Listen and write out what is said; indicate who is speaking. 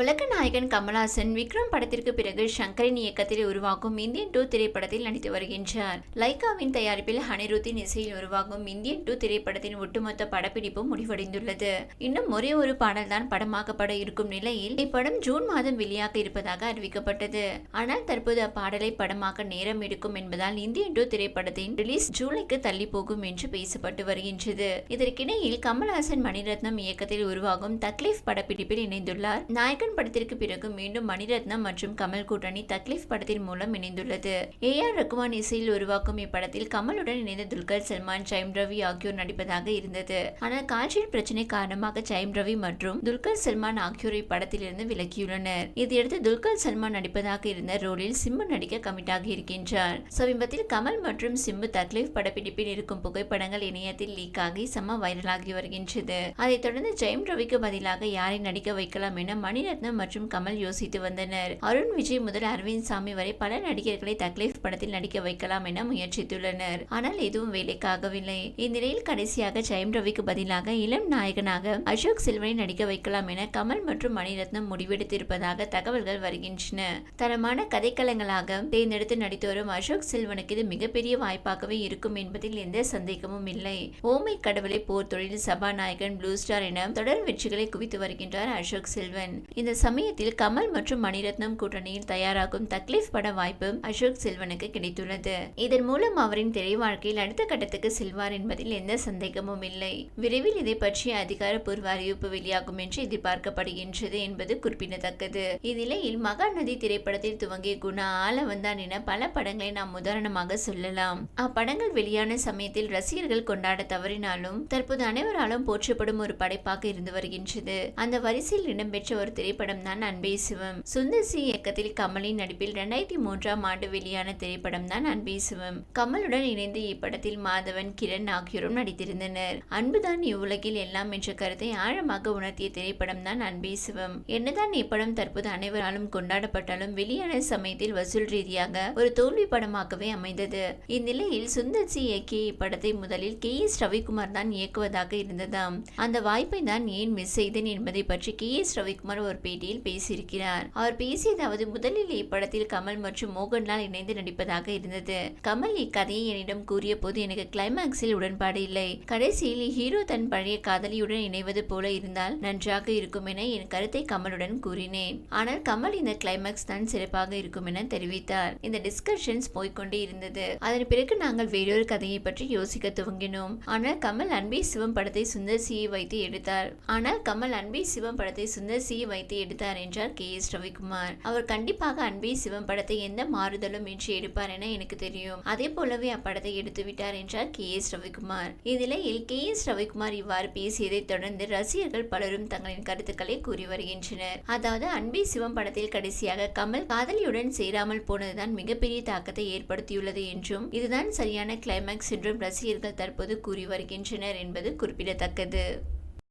Speaker 1: உலக நாயகன் கமல்ஹாசன் விக்ரம் படத்திற்கு பிறகு சங்கரின் இயக்கத்தில் உருவாகும் இந்தியன் டூ திரைப்படத்தில் நடித்து வருகின்றார். லைகாவின் தயாரிப்பில் ஹனிருத்தின் இசையில் உருவாகும் இந்தியன் டூ திரைப்படத்தின் ஒட்டுமொத்த படப்பிடிப்பும் முடிவடைந்துள்ளது. இன்னும் ஒரே ஒரு பாடல் தான் படமாக்கப்பட இருக்கும் நிலையில் இப்படம் ஜூன் மாதம் வெளியாக இருப்பதாக அறிவிக்கப்பட்டது. ஆனால் தற்போது அப்பாடலை படமாக்க நேரம் எடுக்கும் என்பதால் இந்தியன் டூ திரைப்படத்தின் ரிலீஸ் ஜூலைக்கு தள்ளி போகும் என்று பேசப்பட்டு வருகின்றது. இதற்கிடையில் கமல்ஹாசன் மணிரத்னம் இயக்கத்தில் உருவாகும் தக்லீஃப் படப்பிடிப்பில் இணைந்துள்ளார். நாயகன் படத்திற்கு பிறகு மீண்டும் மணிரத்னம் மற்றும் கமல் கூட்டணி தக்லீஃப் படத்தின் மூலம் இணைந்துள்ளது. ஏ ஆர் ரகுமான் இசையில் உருவாக்கும் இப்படத்தில் கமலுடன் இணைந்த துல்கர் சல்மான் ஜெயம் ரவி ஆகியோர் நடிப்பதாக இருந்தது. ஆனால் காட்சியின் பிரச்சனை காரணமாக ஜெயம் ரவி மற்றும் துல்கர் சல்மான் ஆகியோர் இப்படத்திலிருந்து விலகியுள்ளனர். இதையடுத்து துல்கர் சல்மான் நடிப்பதாக இருந்த ரோலில் சிம்பு நடிக்க கமிட் ஆகி இருக்கின்றார். சமீபத்தில் கமல் மற்றும் சிம்பு தக்லீஃப் படப்பிடிப்பில் இருக்கும் புகைப்படங்கள் இணையத்தில் லீக் ஆகி செம்ம வைரலாகி வருகின்றது. அதைத் தொடர்ந்து ஜெயம் ரவிக்கு பதிலாக யாரை நடிக்க வைக்கலாம் என மணிரத்னம் மற்றும் கமல் யோசித்து வந்தனர். அருண் விஜய் முதல் அரவிந்த் சாமி வரை பல நடிகர்களை தக்லீஃப் படத்தில் நடிக்க வைக்கலாம் என முயற்சித்துள்ளனர். ஆனால் எதுவும் வேலைக்காகவில்லை. இந்நிலையில் கடைசியாக ஜெயம் ரவிக்கு பதிலாக இளம் நாயகனாக அசோக் சில்வனை நடிக்க வைக்கலாம் என கமல் மற்றும் மணிரத்னம் முடிவெடுத்திருப்பதாக தகவல்கள் வருகின்றன. தரமான கதைக்களங்களாக தேர்ந்தெடுத்து நடித்து வரும் அசோக் சில்வனுக்கு இது மிகப்பெரிய வாய்ப்பாகவே இருக்கும் என்பதில் எந்த சந்தேகமும் இல்லை. ஓமை கடவுளை போர் தொழில் சபாநாயகன் ப்ளூ ஸ்டார் என தொடர் வெற்றிகளை குவித்து வருகின்றார் அசோக் செல்வன். இந்த சமயத்தில் கமல் மற்றும் மணிரத்னம் கூட்டணியில் தயாராகும் தக்லீஃப் பட வாய்ப்பு அசோக் செல்வனுக்கு கிடைத்துள்ளது. இதன் மூலம் அவரின் திரை வாழ்க்கையில் அடுத்த கட்டத்துக்கு செல்வார் என்பதில் எந்த சந்தேகமும் இல்லை. விரைவில் இதை பற்றிய அதிகாரப்பூர்வ அறிவிப்பு வெளியாகும் என்று எதிர்பார்க்கப்படுகின்றது என்பது குறிப்பிடத்தக்கது. இந்நிலையில் மகாநதி திரைப்படத்தில் துவங்கிய குணா ஆள வந்தான் என பல படங்களை நாம் உதாரணமாக சொல்லலாம். அப்படங்கள் வெளியான சமயத்தில் ரசிகர்கள் கொண்டாட தவறினாலும் தற்போது அனைவராலும் போற்றப்படும் ஒரு படைப்பாக இருந்து வருகின்றது. அந்த வரிசையில் இடம்பெற்ற ஒரு திரைப்படம் தான் அன்பே சிவம். சுந்தர் சி இயக்கத்தில் கமலின் நடிப்பில் இரண்டாயிரத்தி மூன்றாம் ஆண்டு வெளியான திரைப்படம் தான் அன்பே சிவம். கமலுடன் இணைந்து இப்படத்தில் மாதவன் கிரண் ஆகியோரும் நடித்திருந்தனர். அன்புதான் இவ்வுலகில் எல்லாம் என்ற கருத்தை ஆழமாக உணர்த்திய திரைப்படம் தான் அன்பே சிவம். என்னதான் இப்படம் தற்போது அனைவராலும் கொண்டாடப்பட்டாலும் வெளியான சமயத்தில் வசூல் ரீதியாக ஒரு தோல்வி படமாகவே அமைந்தது. இந்நிலையில் சுந்தர் சி இயக்கிய இப்படத்தை முதலில் கே எஸ் ரவிக்குமார் தான் இயக்குவதாக இருந்ததாம். அந்த வாய்ப்பை தான் ஏன் மிஸ் செய்தேன் என்பதை பற்றி கே எஸ் ரவிக்குமார் ஒரு பேட்டியில் பேசியிருக்கிறார். அவர் பேசியதாவது முதலில் இப்படத்தில் கமல் மற்றும் மோகன்லால் இணைந்து நடிப்பதாக இருந்தது. கமல் இக்கதையை என்னிடம் கூறிய போது எனக்கு கிளைமேக்ஸில் உடன்பாடு இல்லை. கடைசியில் ஹீரோ தன் பழைய காதலியுடன் இணைவது போல இருந்தால் நன்றாக இருக்கும் என என் கருத்தை கமலுடன் கூறினேன். ஆனால் கமல் இந்த கிளைமேக்ஸ் தான் சிறப்பாக இருக்கும் என தெரிவித்தார். இந்த டிஸ்கஷன்ஸ் போய்கொண்டே இருந்தது. அதன் பிறகு நாங்கள் வேறொரு கதையை பற்றி யோசிக்க துவங்கினோம். ஆனால் கமல் அன்பே சிவம் படத்தை சுந்தர் சியை வைத்து எடுத்தார். ஆனால் கமல் அன்பே சிவம் படத்தை சுந்தர் சியை வைத்து எடுத்தார் என்றார் கே எஸ் ரவிக்குமார். அவர் கண்டிப்பாக அன்பே சிவம் படத்தை எந்த மாறுதலும் இன்றி எடுப்பார் என எனக்கு தெரியும். அதே போலவே அப்படத்தை எடுத்து விட்டார் என்றார் கே எஸ் ரவிக்குமார். இந்நிலையில் கே எஸ் ரவிக்குமார் இவ்வாறு பேசியதை தொடர்ந்து ரசிகர்கள் பலரும் தங்களின் கருத்துக்களை கூறி வருகின்றனர். அதாவது அன்பே சிவம் படத்தில் கடைசியாக கமல் காதலியுடன் சேராமல் போனதுதான் மிகப்பெரிய தாக்கத்தை ஏற்படுத்தியுள்ளது என்றும் இதுதான் சரியான கிளைமேக்ஸ் என்றும் ரசிகர்கள் தற்போது கூறி வருகின்றனர் என்பது குறிப்பிடத்தக்கது.